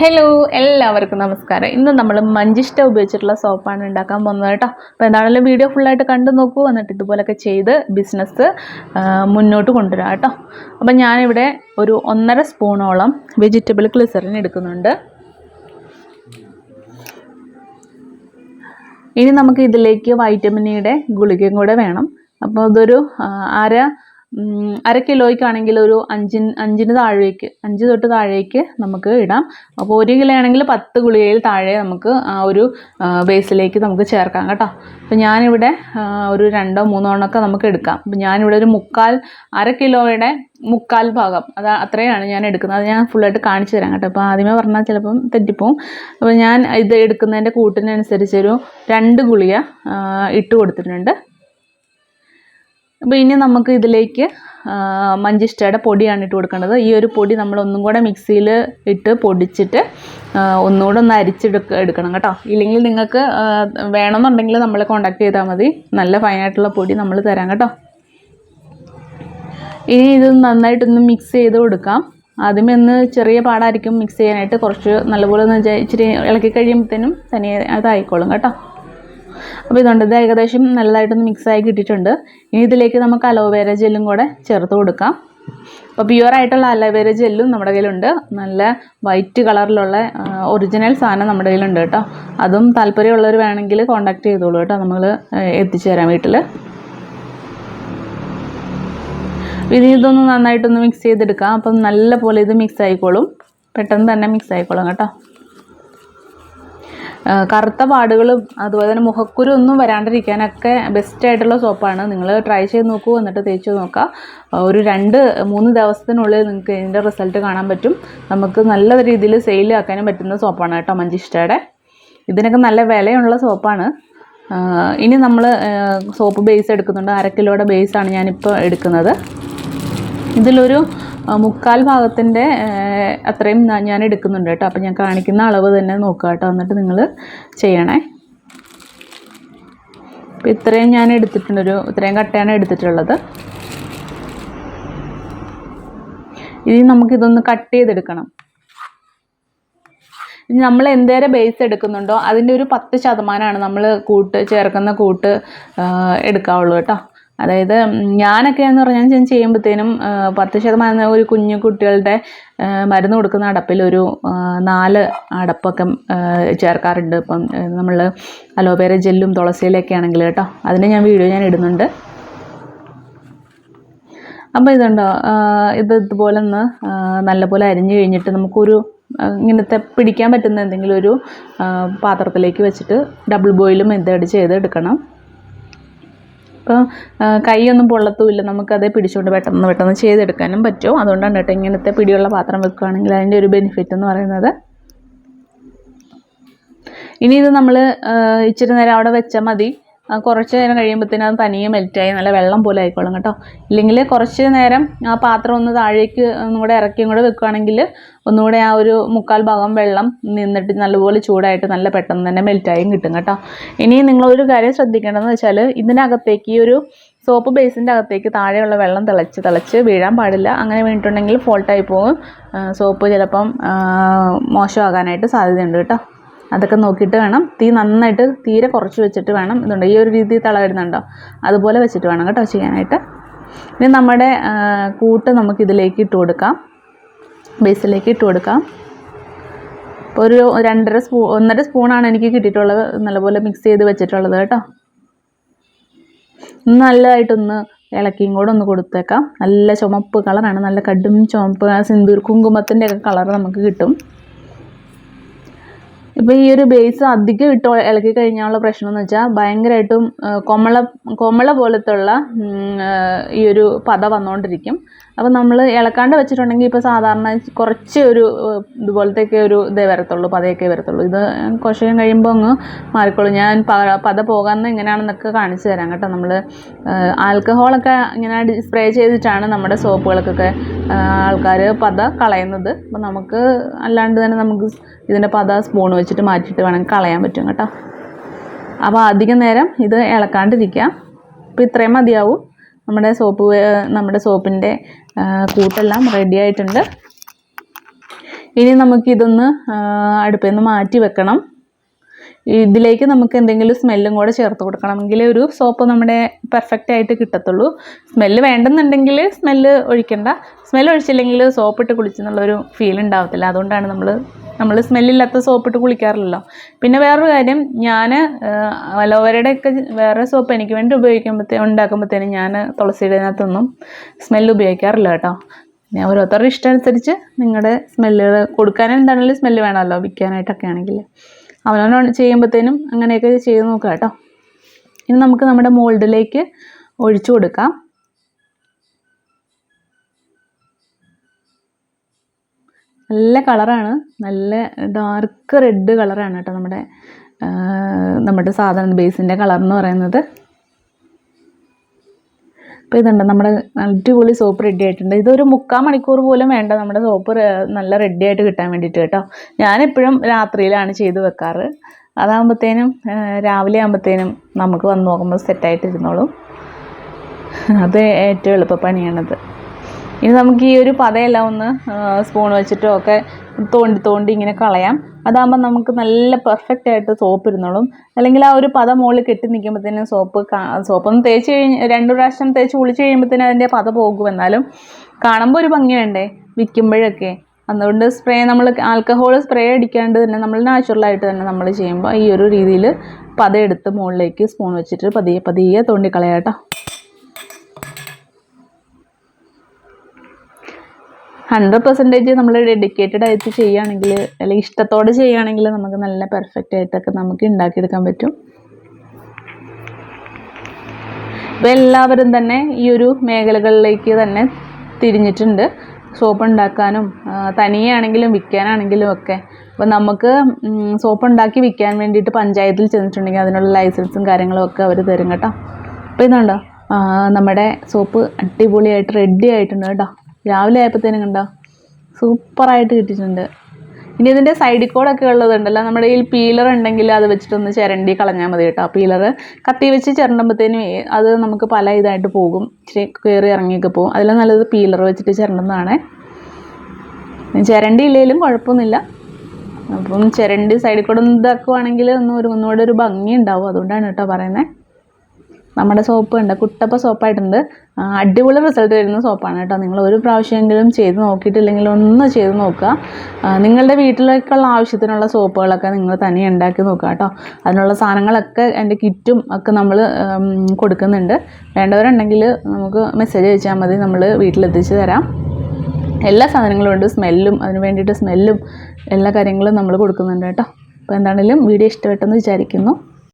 Hello എല്ലാവർക്കും നമസ്കാരം. ഇന്ന് നമ്മൾ മഞ്ചിഷ്ട ഉപയോഗിച്ചിട്ടുള്ള സോപ്പാണ് ഉണ്ടാക്കാൻ പോകുന്നത് കേട്ടോ. അപ്പോൾ എന്താണെങ്കിലും വീഡിയോ ഫുള്ളായിട്ട് കണ്ടു നോക്കൂ. എന്നിട്ട് ഇതുപോലൊക്കെ ചെയ്ത് ബിസിനസ് മുന്നോട്ട് കൊണ്ടുവരാം കേട്ടോ. അപ്പം ഞാനിവിടെ ഒരു ഒന്നര സ്പൂണോളം വെജിറ്റബിൾ ഗ്ലിസറിൻ എടുക്കുന്നുണ്ട്. ഇനി നമുക്ക് ഇതിലേക്ക് വൈറ്റമിനിയുടെ ഗുളികയും കൂടെ വേണം. അപ്പോൾ അതൊരു ആ, അര അര കിലോയ്ക്കാണെങ്കിൽ ഒരു അഞ്ചിന് അഞ്ചിന് താഴേക്ക് അഞ്ച് തൊട്ട് താഴേക്ക് നമുക്ക് ഇടാം. അപ്പോൾ ഒരു കിലോ ആണെങ്കിൽ പത്ത് ഗുളികയിൽ താഴെ നമുക്ക് ആ ഒരു ബേസിലേക്ക് നമുക്ക് ചേർക്കാം കേട്ടോ. അപ്പോൾ ഞാനിവിടെ ഒരു രണ്ടോ മൂന്നോ എണ്ണമൊക്കെ നമുക്ക് എടുക്കാം. അപ്പോൾ ഞാനിവിടെ ഒരു മുക്കാൽ അര കിലോയുടെ മുക്കാൽ ഭാഗം അത് അത്രയാണ് ഞാൻ എടുക്കുന്നത്. അത് ഞാൻ ഫുള്ളായിട്ട് കാണിച്ചു തരാം കേട്ടോ. അപ്പോൾ ആദ്യമേ പറഞ്ഞാൽ ചിലപ്പം തെറ്റിപ്പോവും. അപ്പോൾ ഞാൻ ഇത് എടുക്കുന്നതിന്റെ കൂട്ടിനനുസരിച്ചൊരു രണ്ട് ഗുളിക ഇട്ട് കൊടുത്തിട്ടുണ്ട്. അപ്പോൾ ഇനി നമുക്ക് ഇതിലേക്ക് മഞ്ചിഷ്ടയുടെ പൊടിയാണ് ഇട്ട് കൊടുക്കേണ്ടത്. ഈ ഒരു പൊടി നമ്മൾ ഒന്നും കൂടെ മിക്സിയിൽ ഇട്ട് പൊടിച്ചിട്ട് ഒന്നുകൂടെ ഒന്ന് അരിച്ചെടുക്ക എടുക്കണം കേട്ടോ. ഇല്ലെങ്കിൽ നിങ്ങൾക്ക് വേണമെന്നുണ്ടെങ്കിൽ നമ്മളെ കോണ്ടാക്ട് ചെയ്താൽ മതി. നല്ല ഫൈനായിട്ടുള്ള പൊടി നമ്മൾ തരാം കേട്ടോ. ഇനി ഇത് നന്നായിട്ടൊന്ന് മിക്സ് ചെയ്ത് കൊടുക്കാം. ആദ്യമേ ഒന്ന് ചെറിയ പാടായിരിക്കും മിക്സ് ചെയ്യാനായിട്ട്. കുറച്ച് നല്ലപോലെ ഒന്ന് ഇച്ചിരി ഇളക്കി കഴിയുമ്പോഴത്തേനും തനിയെ അതായിക്കോളും കേട്ടോ. അപ്പോൾ ഇതുണ്ട് ഇത് ഏകദേശം നല്ലതായിട്ടൊന്ന് മിക്സായി കിട്ടിയിട്ടുണ്ട്. ഇനി ഇതിലേക്ക് നമുക്ക് അലോവേര ജെല്ലും കൂടെ ചേർത്ത് കൊടുക്കാം. അപ്പോൾ പ്യുവർ ആയിട്ടുള്ള അലോവേര ജെല്ലും നമ്മുടെ കയ്യിലുണ്ട്. നല്ല വൈറ്റ് കളറിലുള്ള ഒറിജിനൽ സാധനം നമ്മുടെ കയ്യിലുണ്ട് കേട്ടോ. അതും താല്പര്യമുള്ളവർ വേണമെങ്കിൽ കോൺടാക്ട് ചെയ്തോളൂ കേട്ടോ. നമ്മൾ എത്തിച്ചു തരാം വീട്ടിൽ. ഇനി ഇതൊന്ന് നന്നായിട്ടൊന്ന് മിക്സ് ചെയ്തെടുക്കാം. അപ്പം നല്ല പോലെ ഇത് മിക്സ് ആയിക്കോളും. പെട്ടെന്ന് തന്നെ മിക്സ് ആയിക്കോളും കേട്ടോ. കറുത്ത പാടുകളും അതുപോലെ തന്നെ മുഖക്കുരു ഒന്നും വരാണ്ടിരിക്കാനൊക്കെ ബെസ്റ്റ് ആയിട്ടുള്ള സോപ്പാണ് നിങ്ങൾ ട്രൈ ചെയ്ത് നോക്കൂ എന്നിട്ട് തേച്ച് നോക്കുക ഒരു രണ്ട് മൂന്ന് ദിവസത്തിനുള്ളിൽ നിങ്ങൾക്ക് ഇതിന്റെ റിസൾട്ട് കാണാൻ പറ്റും. നമുക്ക് നല്ല രീതിയിൽ സെയിൽ ആക്കാനും പറ്റുന്ന സോപ്പാണ് കേട്ടോ മഞ്ചിഷ്ടയുടെ. ഇതിനൊക്കെ നല്ല വിലയുള്ള സോപ്പാണ് ഇനി നമ്മൾ സോപ്പ് ബേസ് എടുക്കുന്നുണ്ട്. അര കിലോയുടെ ബേസാണ് ഞാനിപ്പോൾ എടുക്കുന്നത്. ഇതിലൊരു മുക്കാൽ ഭാഗത്തിന്റെ അത്രയും ഞാൻ എടുക്കുന്നുണ്ട് കേട്ടോ. അപ്പോൾ ഞാൻ കാണിക്കുന്ന അളവ് തന്നെ നോക്കുക കേട്ടോ. എന്നിട്ട് നിങ്ങൾ ചെയ്യണേ. അപ്പോൾ ഇത്രയും ഞാൻ എടുത്തിട്ടുണ്ട്. ഒരു ഇത്രയും കട്ടയാണ് എടുത്തിട്ടുള്ളത്. ഇനി നമുക്കിതൊന്ന് കട്ട് ചെയ്തെടുക്കണം. നമ്മൾ എന്തേരം ബേസ് എടുക്കുന്നുണ്ടോ അതിന്റെ ഒരു പത്ത് ശതമാനമാണ് നമ്മൾ കൂട്ട് ചേർക്കുന്ന കൂട്ട് എടുക്കാവുള്ളൂ കേട്ടോ. അതായത് ഞാനൊക്കെ എന്ന് പറഞ്ഞാൽ ഞാൻ ചെയ്യുമ്പോഴത്തേനും പത്ത് ശതമാനം ഒരു കുഞ്ഞു കുട്ടികളുടെ മരുന്ന് കൊടുക്കുന്ന അടപ്പിൽ ഒരു നാല് അടപ്പൊക്കെ ചേർക്കാറുണ്ട്. ഇപ്പം നമ്മൾ അലോവേര ജെല്ലും തുളസിയിലൊക്കെ ആണെങ്കിൽ കേട്ടോ അതിന് ഞാൻ വീഡിയോ ഞാൻ ഇടുന്നുണ്ട്. അപ്പോൾ ഇതുണ്ടോ ഇത് ഇതുപോലെ ഒന്ന് നല്ലപോലെ അരിഞ്ഞു കഴിഞ്ഞിട്ട് നമുക്കൊരു ഇങ്ങനത്തെ പിടിക്കാൻ പറ്റുന്ന എന്തെങ്കിലും ഒരു പാത്രത്തിലേക്ക് വെച്ചിട്ട് ഡബിൾ ബോയിലും മെത്തേഡ് ചെയ്ത് എടുക്കണം അപ്പോൾ കൈയൊന്നും പൊള്ളത്തുമില്ല. നമുക്കത് പിടിച്ചുകൊണ്ട് പെട്ടെന്ന് പെട്ടെന്ന് ചെയ്തെടുക്കാനും പറ്റും. അതുകൊണ്ടാണ് കേട്ടോ ഇങ്ങനത്തെ പിടിയുള്ള പാത്രം വെക്കുകയാണെങ്കിൽ അതിന്റെ ഒരു ബെനിഫിറ്റ് എന്ന് പറയുന്നത്. ഇനി ഇത് നമ്മൾ ഇച്ചിരി നേരം അവിടെ വെച്ചാൽ മതി. കുറച്ച് നേരം കഴിയുമ്പോഴത്തേനും അത് തനിയെ മെൽറ്റായി നല്ല വെള്ളം പോലെ ആയിക്കോളും കേട്ടോ. ഇല്ലെങ്കിൽ കുറച്ച് നേരം ആ പാത്രം ഒന്ന് താഴേക്ക് ഒന്നുകൂടെ ഇറക്കിയും കൂടെ വെക്കുകയാണെങ്കിൽ ഒന്നുകൂടെ ആ ഒരു മുക്കാൽ ഭാഗം വെള്ളം നിന്നിട്ട് നല്ലപോലെ ചൂടായിട്ട് നല്ല പെട്ടെന്ന് തന്നെ മെൽറ്റായും കിട്ടും കേട്ടോ. ഇനി നിങ്ങളൊരു കാര്യം ശ്രദ്ധിക്കേണ്ടതെന്ന് വെച്ചാൽ ഇതിനകത്തേക്ക് ഈ ഒരു സോപ്പ് ബേസിന്റെ അകത്തേക്ക് താഴെയുള്ള വെള്ളം തിളച്ച് തിളച്ച് വീഴാൻ പാടില്ല. അങ്ങനെ വീണിട്ടുണ്ടെങ്കിൽ ഫോൾട്ടായി പോകും. സോപ്പ് ചിലപ്പം മോശമാകാനായിട്ട് സാധ്യതയുണ്ട് കേട്ടോ. അതൊക്കെ നോക്കിയിട്ട് വേണം. തീ നന്നായിട്ട് തീരെ കുറച്ച് വെച്ചിട്ട് വേണം. ഇതുണ്ട്. ഈ ഒരു രീതിയിൽ തള വരുന്നുണ്ടോ അതുപോലെ വെച്ചിട്ട് വേണം കേട്ടോ ചെയ്യാനായിട്ട്. ഇനി നമ്മുടെ കൂട്ട് നമുക്ക് ഇതിലേക്ക് ഇട്ട് കൊടുക്കാം. ബേസിലേക്ക് ഇട്ട് കൊടുക്കാം. ഇപ്പോൾ ഒരു രണ്ടര സ്പൂ ഒന്നര സ്പൂണാണ് എനിക്ക് കിട്ടിയിട്ടുള്ളത്. നല്ലപോലെ മിക്സ് ചെയ്ത് വെച്ചിട്ടുള്ളത് കേട്ടോ. നല്ലതായിട്ടൊന്ന് ഇളക്കിയും കൂടെ ഒന്ന് കൊടുത്തേക്കാം. നല്ല ചുമപ്പ് കളറാണ്. നല്ല കടും ചുമപ്പ് സിന്ദൂർ കുങ്കുമത്തിന്റെ ഒക്കെ കളർ നമുക്ക് കിട്ടും. ഇപ്പോൾ ഈ ഒരു ബേസ് അധികം ഇട്ട് ഇളക്കി കഴിഞ്ഞാലുള്ള പ്രശ്നം എന്ന് വെച്ചാൽ ഭയങ്കരമായിട്ടും കൊമള കൊമള പോലത്തുള്ള ഈ ഒരു പത വന്നുകൊണ്ടിരിക്കും അപ്പോൾ നമ്മൾ ഇളക്കാണ്ട് വെച്ചിട്ടുണ്ടെങ്കിൽ ഇപ്പോൾ സാധാരണ കുറച്ച് ഒരു ഇതുപോലത്തെയൊക്കെ ഒരു ഇതേ വരത്തുള്ളൂ പതയൊക്കെ വരത്തുള്ളൂ. ഇത് കുറച്ച് കഴിയുമ്പോൾ അങ്ങ് മാറിക്കോളും. ഞാൻ പത പോകാമെന്ന് എങ്ങനെയാണെന്നൊക്കെ കാണിച്ചു തരാം കേട്ടോ നമ്മൾ ആൽക്കഹോളൊക്കെ ഇങ്ങനെ സ്പ്രേ ചെയ്തിട്ടാണ് നമ്മുടെ സോപ്പുകൾക്കൊക്കെ ആൾക്കാർ പത കളയുന്നത്. അപ്പോൾ നമുക്ക് അല്ലാണ്ട് തന്നെ നമുക്ക് ഇതിന്റെ പത സ്പൂൺ വെച്ചിട്ട് മാറ്റിയിട്ട് വേണമെങ്കിൽ കളയാൻ പറ്റും കേട്ടോ. അപ്പോൾ അധികം നേരം ഇത് ഇളക്കാണ്ടിരിക്കുക അപ്പോൾ ഇത്രയും മതിയാവും. നമ്മുടെ സോപ്പ് നമ്മുടെ സോപ്പിന്റെ കൂട്ടെല്ലാം റെഡി ആയിട്ടുണ്ട്. ഇനി നമുക്കിതൊന്ന് അടുപ്പിൽ നിന്ന് മാറ്റി വെക്കണം. ഇതിലേക്ക് നമുക്ക് എന്തെങ്കിലും സ്മെല്ലും കൂടെ ചേർത്ത് കൊടുക്കണമെങ്കിൽ ഒരു സോപ്പ് നമ്മുടെ പെർഫെക്റ്റ് ആയിട്ട് കിട്ടത്തുള്ളൂ. സ്മെല്ല് വേണ്ടെന്നുണ്ടെങ്കിൽ സ്മെല്ല് ഒഴിക്കണ്ട. സ്മെല്ല് ഒഴിച്ചില്ലെങ്കിൽ സോപ്പ് ഇട്ട് കുളിച്ചെന്നുള്ളൊരു ഫീൽ ഉണ്ടാവത്തില്ല. അതുകൊണ്ടാണ് നമ്മൾ നമ്മൾ സ്മെല്ലില്ലാത്ത സോപ്പ് ഇട്ട് കുളിക്കാറില്ലല്ലോ. പിന്നെ വേറൊരു കാര്യം ഞാൻ അലോവേരയുടെ ഒക്കെ വേറെ സോപ്പ് എനിക്ക് വേണ്ടി ഉപയോഗിക്കുമ്പോഴത്തേ ഉണ്ടാക്കുമ്പോഴത്തേനും ഞാൻ തുളസിയുടെ അതിനകത്തൊന്നും സ്മെല്ല് ഉപയോഗിക്കാറില്ല കേട്ടോ. പിന്നെ ഓരോരുത്തരുടെ ഇഷ്ടം അനുസരിച്ച് നിങ്ങളുടെ സ്മെല്ലുകൾ കൊടുക്കാനും എന്താണെങ്കിലും സ്മെല്ല് വേണമല്ലോ വിൽക്കാനായിട്ടൊക്കെ ആണെങ്കിൽ. അവനവൻ ചെയ്യുമ്പോഴത്തേനും അങ്ങനെയൊക്കെ ചെയ്ത് നോക്കുക കേട്ടോ. ഇനി നമുക്ക് നമ്മുടെ മോൾഡിലേക്ക് ഒഴിച്ചു കൊടുക്കാം. നല്ല കളറാണ്. നല്ല ഡാർക്ക് റെഡ് കളറാണ് കേട്ടോ നമ്മുടെ നമ്മുടെ സാധാരണ ബേസിന്റെ കളർ എന്ന് പറയുന്നത്. അപ്പോൾ ഇതുണ്ട്. നമ്മുടെ അടിപൊളി സോപ്പ് റെഡി ആയിട്ടുണ്ട്. ഇതൊരു മുക്കാൽ മണിക്കൂർ പോലും വേണ്ട. നമ്മുടെ സോപ്പ് നല്ല റെഡി ആയിട്ട് കിട്ടാൻ വേണ്ടിയിട്ട് കേട്ടോ. ഞാനെപ്പോഴും രാത്രിയിലാണ് ചെയ്ത് വെക്കാറ്. അതാകുമ്പോഴത്തേനും രാവിലെ ആകുമ്പോഴത്തേനും നമുക്ക് വന്ന് നോക്കുമ്പോൾ സെറ്റായിട്ട് ഇരുന്നോളും അത് ഏറ്റവും എളുപ്പപ്പണിയാണത് ഇനി നമുക്ക് ഈ ഒരു പതയെല്ലാം ഒന്ന് സ്പൂൺ വെച്ചിട്ടോ ഒക്കെ തോണ്ടി തോണ്ടി ഇങ്ങനെ കളയാം. അതാകുമ്പോൾ നമുക്ക് നല്ല പെർഫെക്റ്റ് ആയിട്ട് സോപ്പ് ഇരുന്നോളും. അല്ലെങ്കിൽ ആ ഒരു പത മുകളിൽ കെട്ടി നിൽക്കുമ്പോഴത്തേനും സോപ്പ് സോപ്പൊന്ന് തേച്ച് കഴിഞ്ഞ് രണ്ട് പ്രാവശ്യം തേച്ച് കുളിച്ച് കഴിയുമ്പോഴത്തേനും അതിന്റെ പത പോകും. എന്നാലും കാണുമ്പോൾ ഒരു ഭംഗി വേണ്ടേ വിൽക്കുമ്പോഴൊക്കെ. അതുകൊണ്ട് സ്പ്രേ നമ്മൾ ആൽക്കഹോൾ സ്പ്രേ അടിക്കാണ്ട് തന്നെ നമ്മൾ നാച്ചുറലായിട്ട് തന്നെ നമ്മൾ ചെയ്യുമ്പോൾ ഈ ഒരു രീതിയിൽ പത എടുത്ത് മുകളിലേക്ക് സ്പൂൺ വെച്ചിട്ട് പതിയെ പതിയെ തോണ്ടിക്കളയാം ഹൺഡ്രഡ് പെർസെന്റേജ് നമ്മൾ ഡെഡിക്കേറ്റഡ് ആയിട്ട് ചെയ്യുകയാണെങ്കിൽ അല്ലെങ്കിൽ ഇഷ്ടത്തോടെ ചെയ്യുകയാണെങ്കിൽ നമുക്ക് നല്ല പെർഫെക്റ്റ് ആയിട്ടൊക്കെ നമുക്ക് ഉണ്ടാക്കിയെടുക്കാൻ പറ്റും. ഇപ്പോൾ എല്ലാവരും തന്നെ ഈ ഒരു മേഖലകളിലേക്ക് തന്നെ തിരിഞ്ഞിട്ടുണ്ട്. സോപ്പ് ഉണ്ടാക്കാനും തനിയാണെങ്കിലും വിൽക്കാനാണെങ്കിലും ഒക്കെ. അപ്പോൾ നമുക്ക് സോപ്പ് ഉണ്ടാക്കി വിൽക്കാൻ വേണ്ടിയിട്ട് പഞ്ചായത്തിൽ ചെന്നിട്ടുണ്ടെങ്കിൽ അതിനുള്ള ലൈസൻസും കാര്യങ്ങളും ഒക്കെ അവർ തരും കേട്ടോ. അപ്പോൾ ഇതുണ്ടോ? നമ്മുടെ സോപ്പ് അടിപൊളിയായിട്ട് റെഡി ആയിട്ടുണ്ട് കേട്ടോ. രാവിലെ ആയപ്പോഴത്തേനും കണ്ടോ? സൂപ്പറായിട്ട് കിട്ടിയിട്ടുണ്ട്. ഇനി ഇതിന്റെ സൈഡിൽ കൂടെ ഒക്കെ ഉള്ളതുണ്ടല്ലോ. നമ്മുടെ ഈ പീലർ ഉണ്ടെങ്കിൽ അത് വെച്ചിട്ടൊന്ന് ചിരണ്ടി കളഞ്ഞാൽ മതി കേട്ടോ. പീലർ കത്തി വെച്ച് ചിരണ്ടുമ്പോഴത്തേനും അത് നമുക്ക് പല ഇതായിട്ട് പോകും. ഇച്ചിരി കയറി ഇറങ്ങിയൊക്കെ പോകും. അതിൽ നല്ലത് പീലർ വെച്ചിട്ട് ചിരണ്ടുന്നതാണ്. ചിരണ്ടി ഇല്ലെങ്കിലും കുഴപ്പമൊന്നുമില്ല. അപ്പം ചിരണ്ടി സൈഡിൽ കൂടെ ഒന്ന് ഇതാക്കുവാണെങ്കിൽ ഒന്ന് ഒരു ഒന്നുകൂടെ ഒരു ഭംഗി ഉണ്ടാവും അതുകൊണ്ടാണ് കേട്ടോ പറയുന്നത് നമ്മുടെ സോപ്പ് ഉണ്ട് കുട്ടപ്പ സോപ്പായിട്ടുണ്ട് അടിപൊളി റിസൾട്ട് വരുന്ന സോപ്പാണ് കേട്ടോ. നിങ്ങൾ ഒരു പ്രാവശ്യമെങ്കിലും ചെയ്ത് നോക്കിയിട്ടില്ലെങ്കിൽ ഒന്ന് ചെയ്ത് നോക്കുക. നിങ്ങളുടെ വീട്ടിലേക്കുള്ള ആവശ്യത്തിനുള്ള സോപ്പുകളൊക്കെ നിങ്ങൾ തന്നെ ഉണ്ടാക്കി നോക്കുക കേട്ടോ. അതിനുള്ള സാധനങ്ങളൊക്കെ എന്റെ കിറ്റും ഒക്കെ നമ്മൾ കൊടുക്കുന്നുണ്ട്. വേണ്ടവരുണ്ടെങ്കിൽ നമുക്ക് മെസ്സേജ് അയച്ചാൽ മതി. നമ്മൾ വീട്ടിലെത്തിച്ച് തരാം. എല്ലാ സാധനങ്ങളും ഉണ്ട്. സ്മെല്ലും അതിന് വേണ്ടിയിട്ട് സ്മെല്ലും എല്ലാ കാര്യങ്ങളും നമ്മൾ കൊടുക്കുന്നുണ്ട് കേട്ടോ. അപ്പോൾ എന്താണെങ്കിലും വീഡിയോ ഇഷ്ടപ്പെട്ടെന്ന് വിചാരിക്കുന്നു.